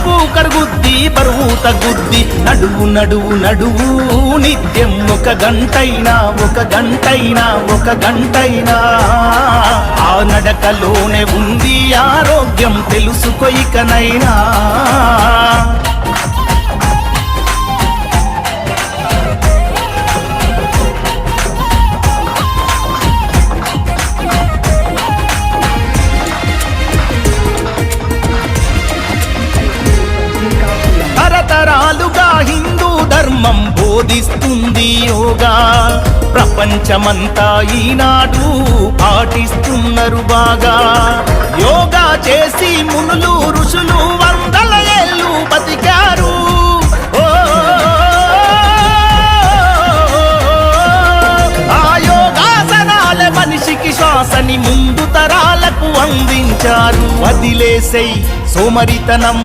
కడుపు కడుగుద్ది బరువు తగ్గుద్ది. నడువు నడువు నడువు నిత్యం ఒక గంటైనా ఒక గంటైనా ఒక గంటైనా. ఆ నడకలోనే ఉంది ఆరోగ్యం తెలుసుకోయికనైనా ధర్మం బోధిస్తుంది యోగా. ప్రపంచమంతా ఈనాడు పాటిస్తున్నారు బాగా. యోగా చేసి మునులు ఋషులు వందల ఏళ్ళు బతికారు. ఆ యోగాసనాల మనిషికి శ్వాసని ముందు తరాలకు అందించారు. వదిలేసై సోమరితనం.